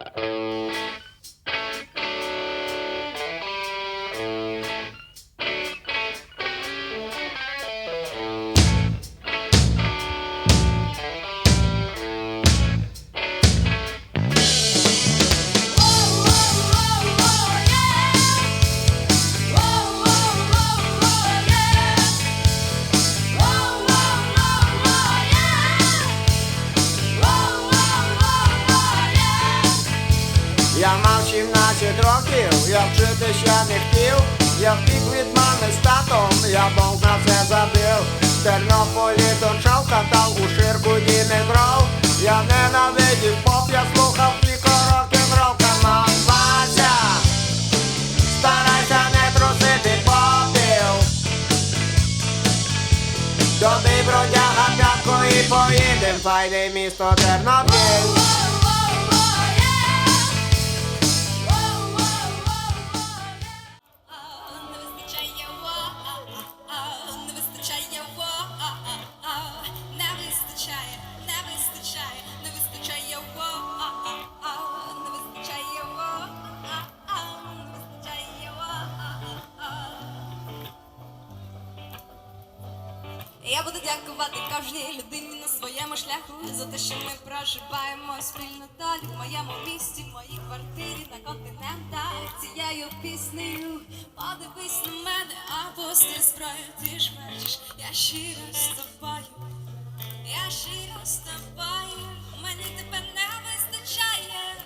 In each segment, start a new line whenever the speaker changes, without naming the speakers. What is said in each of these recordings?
Thank you. Років, я ще не хотів, я втік від мами з татом, я бомб на це забив. В Тернополі дочав, катав у ширку Дімитров. Я ненавидів поп, я слухав тільки рок-н-рол Камон, Вася, старайся не трусити попів. Добий бродяга п'ятку і поїдем, файне місто Тернопіль.
Я буду дякувати кожній людині на своєму шляху за те, що ми проживаємо спільну долю в моєму місті, в моїй квартирі на континентах цією піснею. Подивись на мене, а пусти зброю, ти ж бачиш, я щиро з тобою, я щиро з тобою, мені тебе. Не вистачає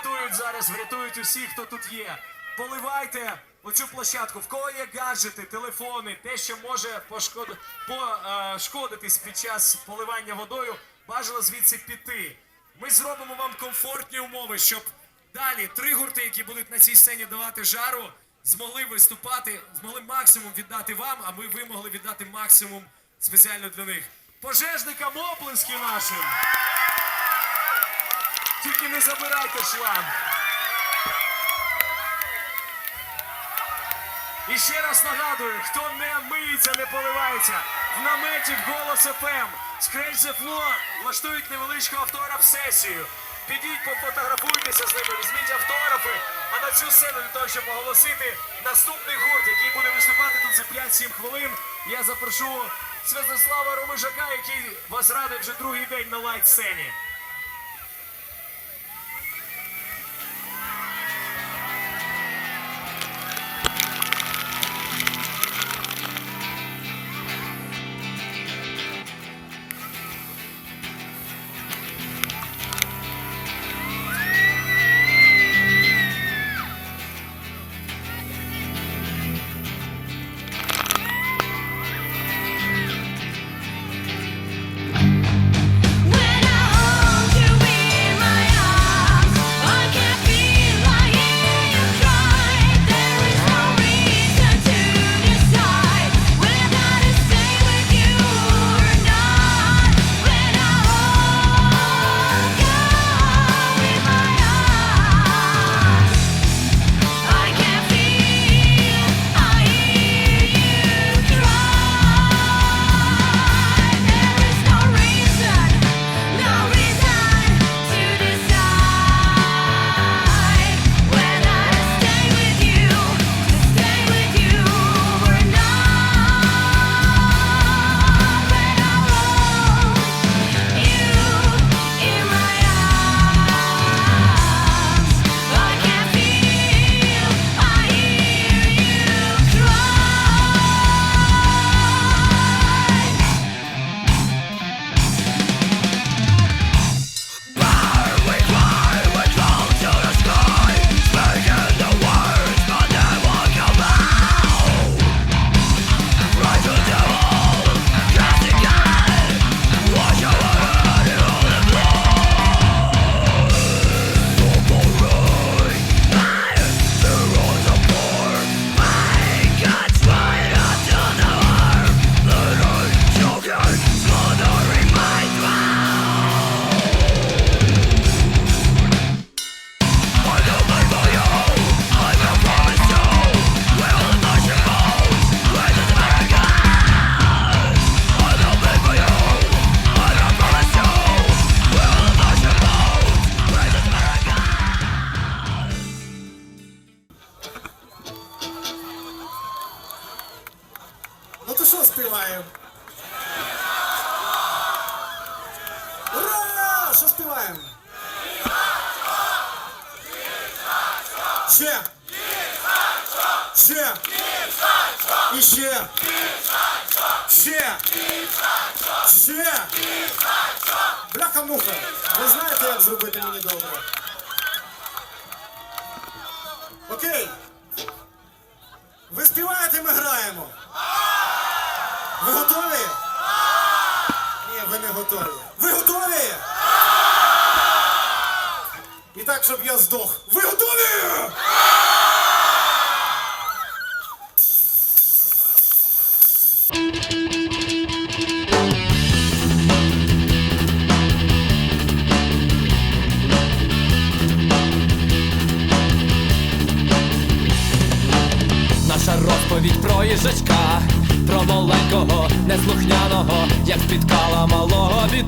люди, які рятують зараз, врятують усіх, хто тут є. Поливайте оцю площадку. В кого є гаджети, телефони, те, що може пошкод... пошкодитись під час поливання водою, бажано звідси піти. Ми зробимо вам комфортні умови, щоб далі три гурти, які будуть на цій сцені давати жару, змогли виступати, змогли максимум віддати вам, а ми ви могли віддати максимум спеціально для них. Пожежникам оплески нашим! Тільки не забирайте шланг. І ще раз нагадую, хто не миється, не поливається, в наметі голос ФМ, Scratch the влаштують невеличку автограф-сесію. Підіть, пофотографуйтеся з ними, візьміть автографи, а на цю сцену для того, щоб оголосити наступний гурт, який буде виступати тут за 5-7 хвилин. Я запрошу Святослава Ромижака, який вас радить вже другий день на лайт-сцені.
Ще! Ще! Бляха-муха! Ви знаєте, як зробити мені добре? Окей! Ви співаєте, ми граємо! Ви готові? Ні, ви не готові. Ви готові? І так, щоб я здох. Ви готові?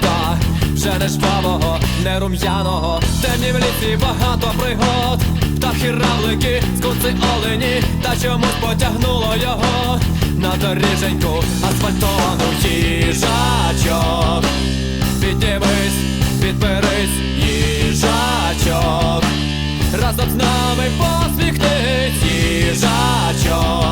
Малого вже не жвавого, не рум'яного, темні в лісі багато пригод, птахи равлики, скунси олені, та чомусь потягнуло його на доріженьку асфальтовану їжачок. Піднімись, підберись, їжачок. Разом з нами посміхнись, їжачок.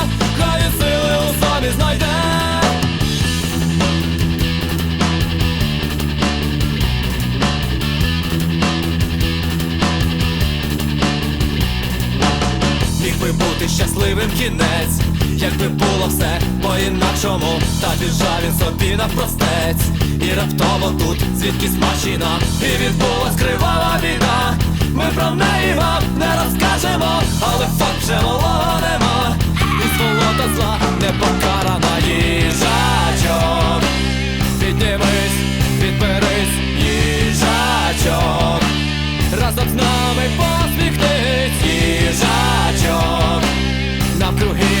якби було все по-інакшому, та біжав він собі навпростець. І раптово тут звідкись машина, і відбулась кривава біда. Ми про неї вам не розкажемо, але факт вже малого нема. І сволота зла не покарана їжачок. Піднімись, підберись, їжачок. Разом з нами посміхнись, їжачок. Навкруги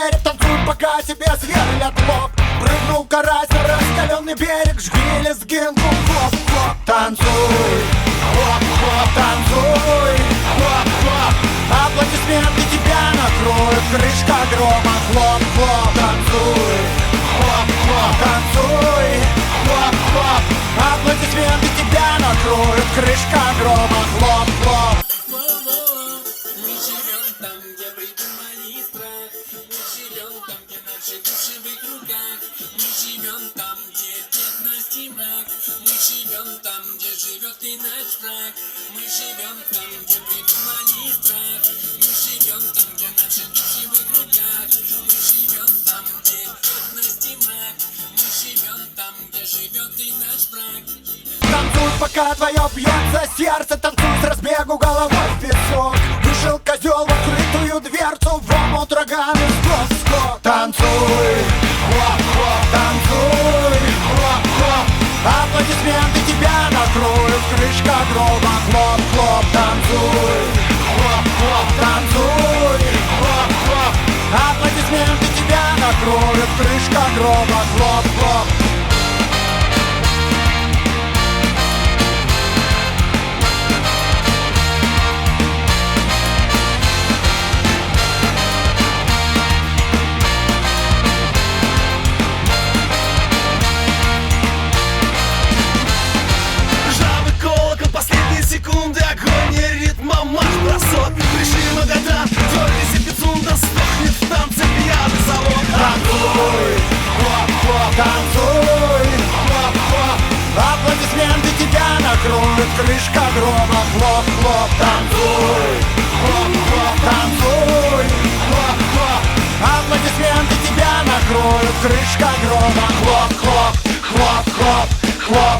Череп Танцуй, пока тебе сверлят лоб. Прыгнул карась на раскаленный берег Жги лезгинку, хлоп-хлоп Танцуй, хлоп-хлоп, танцуй, хлоп-хлоп Аплодисменты тебя накроют Крышка грома, хлоп-хлоп Танцуй, хлоп-хлоп, танцуй, хлоп-хлоп Аплодисменты тебя накроют Крышка грома, хлоп-хлоп пока твое бьется сердце Танцуй с разбегу головой в песок. Вышел козел в открытую дверцу В омут рогами скок-скок Танцуй, хлоп-хлоп, танцуй, хлоп-хлоп Аплодисменты тебя накроют Крышка гроба, хлоп-хлоп. Танцуй, хлоп-хлоп, танцуй, хлоп-хлоп Аплодисменты тебя накроют Крышка гроба, хлоп-хлоп Крышка грома, хлоп-хлоп Танцуй, хлоп-хлоп, танцуй, хлоп-хлоп аплодисменты тебя накроют Крышка грома, хлоп, хлоп, хлоп, хлоп, хлоп,